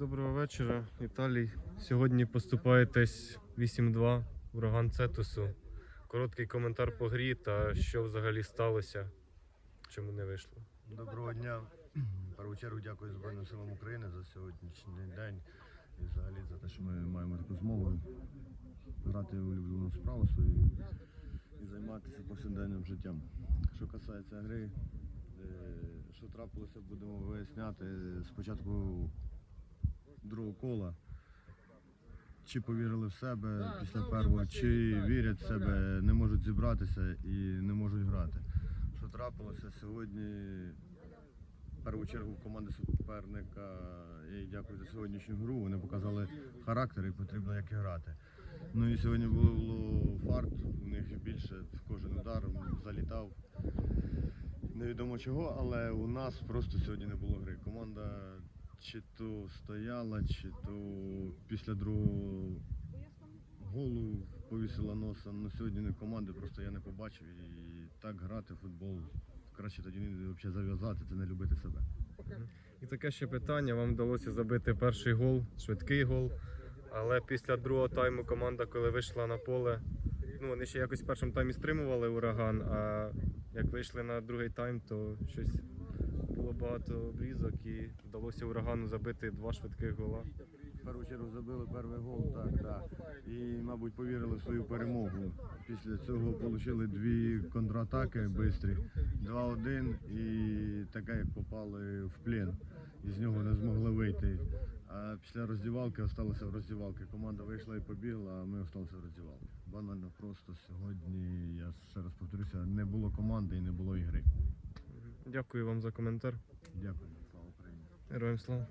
Доброго вечора, Віталій. Сьогодні поступаєтесь 8-2 ураган Цетусу. Короткий коментар по грі та що взагалі сталося, чому не вийшло. Доброго дня. Першу чергу дякую Збройним силам України за сьогоднішній день і взагалі за те, що ми маємо таку змогу грати улюблену справу свою і займатися повсякденним життям. Що касається гри, е, що трапилося, будемо виясняти спочатку кола. Чи повірили в себе після першого, чи вірять в себе, не можуть зібратися і не можуть грати. Що трапилося сьогодні, в першу чергу команди суперника, я їй дякую за сьогоднішню гру. Вони показали характер і потрібно як і грати. Ну і сьогодні було фарт, у них більше в кожен удар залітав. Невідомо чого, але у нас просто сьогодні не було гри. Команда чи то стояла, чи то після другого голу повісила носа. Ну сьогодні не команди, просто я не побачив. І так грати в футбол краще тоді не зав'язати, це не любити себе. І таке ще питання. Вам вдалося забити перший гол, швидкий гол. Але після другого тайму команда, коли вийшла на поле, ну вони ще якось в першому таймі стримували ураган, а як вийшли на другий тайм, то щось багато обрізок і вдалося урагану забити два швидких гола. В першу чергу забили перший гол, так, так. І, мабуть, повірили в свою перемогу. Після цього отримали дві контратаки швидкі, 2-1 і таке, як попали в плен. І з нього не змогли вийти. А після роздівалки залишилися в роздівалці. Команда вийшла і побігла, а ми залишилися в роздівалці. Банально просто сьогодні, я ще раз повторюся, не було команди і не було ігри. Дякую вам за коментар. Дякую, слава Україні. Героям слава.